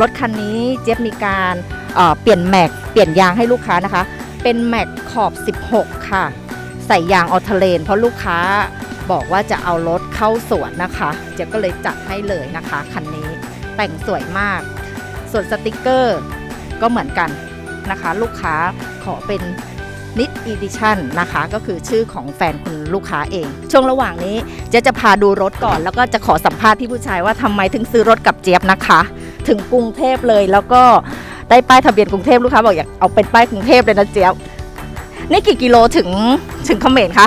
รถคันนี้เจี๊ยบมีการเเปลี่ยนแม็กเปลี่ยนยางให้ลูกค้านะคะ เป็นแม็กขอบ 16 ค่ะ ใส่ยางออเทเลน เพราะลูกค้าบอกว่าจะเอารถเข้าสวนนะคะ เจ๊ก็เลยจัดให้เลยนะคะคันนี้แต่งสวยมาก ส่วนสติกเกอร์ก็เหมือนกันนะคะ ลูกค้าขอเป็นนิดอีดิชั่นนะคะ ก็คือชื่อของแฟนคุณลูกค้าเอง ช่วงระหว่างนี้เจ๊จะพาดูรถก่อน แล้วก็จะขอสัมภาษณ์พี่ผู้ชายว่าทำไมถึงซื้อรถกับเจี๊ยบนะคะ ถึงกรุงเทพเลย แล้วก็ได้ป้ายทะเบียนกรุงเทพลูกค้าบอกอยากเอาเป็นป้ายกรุงเทพเลยนะเจี๊ยบนี่กี่กิโลถึงถึงเขมรคะ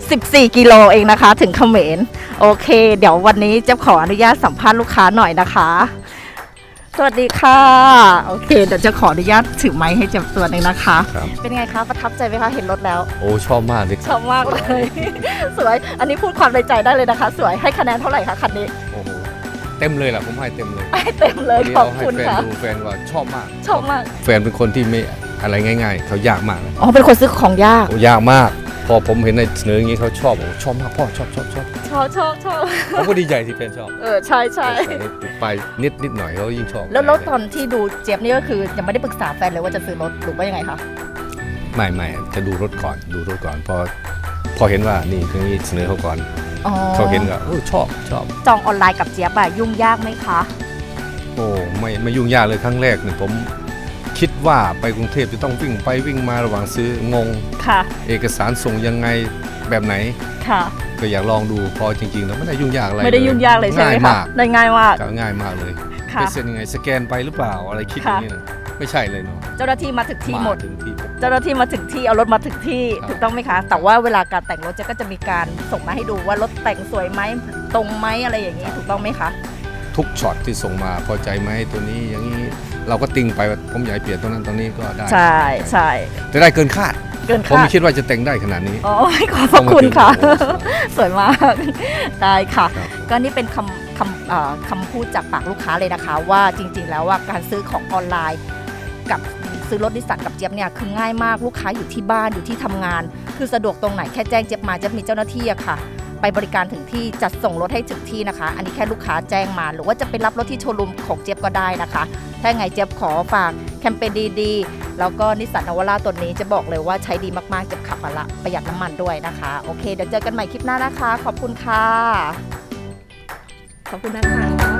14 กิโลเองนะคะ ถึงเขมรโอเค เดี๋ยววันนี้เจะขออนุญาตสัมภาษณ์ลูกค้าหน่อยนะคะ สวัสดีค่ะ โอเค เดี๋ยวจะขออนุญาตถือไม้ให้เจ็บตัวหนึ่งนะคะ ครับ เป็นไงคะ ประทับใจไหมคะ เห็นรถแล้ว โอ้ชอบมากเลยชอบมากเลย สวย อันนี้พูดความในใจได้เลยนะคะ สวย ให้คะแนนเท่าไหร่คะคันนี้ โอ้โห เต็มเลยล่ะผมให้เต็มเลยให้เต็มเลยวันนี้ขอบเราให้คุณแฟนค่ะ ดูแฟนว่าชอบมาก ชอบมาก แฟนเป็นคนที่ไม่อะไรง่าย ๆ เขายากมากเลยอ๋อ เป็นคนซื้อของยาก โอ้ยากมาก พอผมเห็นในเสนออย่างนี้เขาชอบโอ้ชอบมากพ่อชอบชอบชอบชอบชอบชอบผมก็ดีใจที่แฟนชอบเออ ใช่ใช่ติดไปนิดนิดหน่อยเขายิ่งชอบแล้วรถตอนที่ดูเจี๊ยบนี่ก็คือยังไม่ได้ปรึกษาแฟนเลยว่าจะซื้อรถหรือว่ายังไงคะ ไม่ไม่จะดูรถก่อนดูรถก่อนพอพอเห็นว่านี่คือนี้เสนอเขาก่อน อ๋อเขาเห็นก็เออชอบชอบ จองออนไลน์กับเจี๊ยบอะยุ่งยากไหมคะ โอ้ไม่ไม่ยุ่งยากเลยครั้งแรกเนี่ยผมคิดว่าไปกรุงเทพจะต้องวิ่งไปวิ่งมาระหว่างซื้องง ค่ะ เอกสารส่งยังไงแบบไหน ค่ะ ก็อยากลองดูพอจริงๆแล้วไม่ได้ยุ่งยากอะไรไม่ได้ยุ่งยากเลยใช่ไหมง่ายคะมากได้ง่ายมากก็ง่ายมากเลยค่ะไปเซ็นยังไงสแกนไปหรือเปล่าอะไรคิดอค่ะย่างนี้นะ ไม่ใช่เลยเนาะเจ้าหน้าที่มาถึงที่หมดาถึงที่ปุ๊บเจ้าหน้าที่มาถึงที่เอารถมาถึงที่ครับ ถูกต้องไหมคะ แต่ว่าเวลาการแต่งรถเจะก็จะมีการส่งมาให้ดูว่ารถแต่งสวยไหมตรงไหมอะไรอย่างนี้ถูกต้องไหมคะทุกช็อตที่ส่งมาพอใจไหมตัวนี้อย่างนี้เราก็ติงไปว่าผมอยากให้เปลี่ยนตรงนั้นตรงนี้ก็ได้ใช่ใช่จะได้เกินคาด เกินผมคาไม่ดคิดว่าจะแต่งได้ขนาดนี้ อ๋อขอบพระคุณค่ะต้องมาถึงสวยมากได้ค่ะ ครับ ก็นี่เป็นคำคำเอ่อคำพูดจากปากลูกค้าเลยนะคะ ว่าจริงๆแล้วว่าการซื้อของออนไลน์ กับซื้อรถนิสสันกับเจี๊ยบเนี่ยคือง่ายมากลูกค้าอยู่ที่บ้านอยู่ที่ทำงาน คือสะดวกตรงไหนแค่แจ้งเจี๊ยบมาเจี๊ยบมีเจ้าหน้าที่อะค่ะ ไปบริการถึงที่จัดส่งรถให้ถึงที่นะคะ อันนี้แค่ลูกค้าแจ้งมา หรือว่าจะไปรับรถที่โชว์รูมของเจี๊ยบก็ได้นะคะ ถ้าไงเจี๊ยบขอฝากแคมเปญดีๆแล้วก็นิสสันนวาร่าตัวนี้จะบอกเลยว่าใช้ดีมากๆเก็บขับมาละประหยัดน้ำมันด้วยนะคะโอเคเดี๋ยวเจอกันใหม่คลิปหน้านะคะ ขอบคุณค่ะขอบคุณนะคะ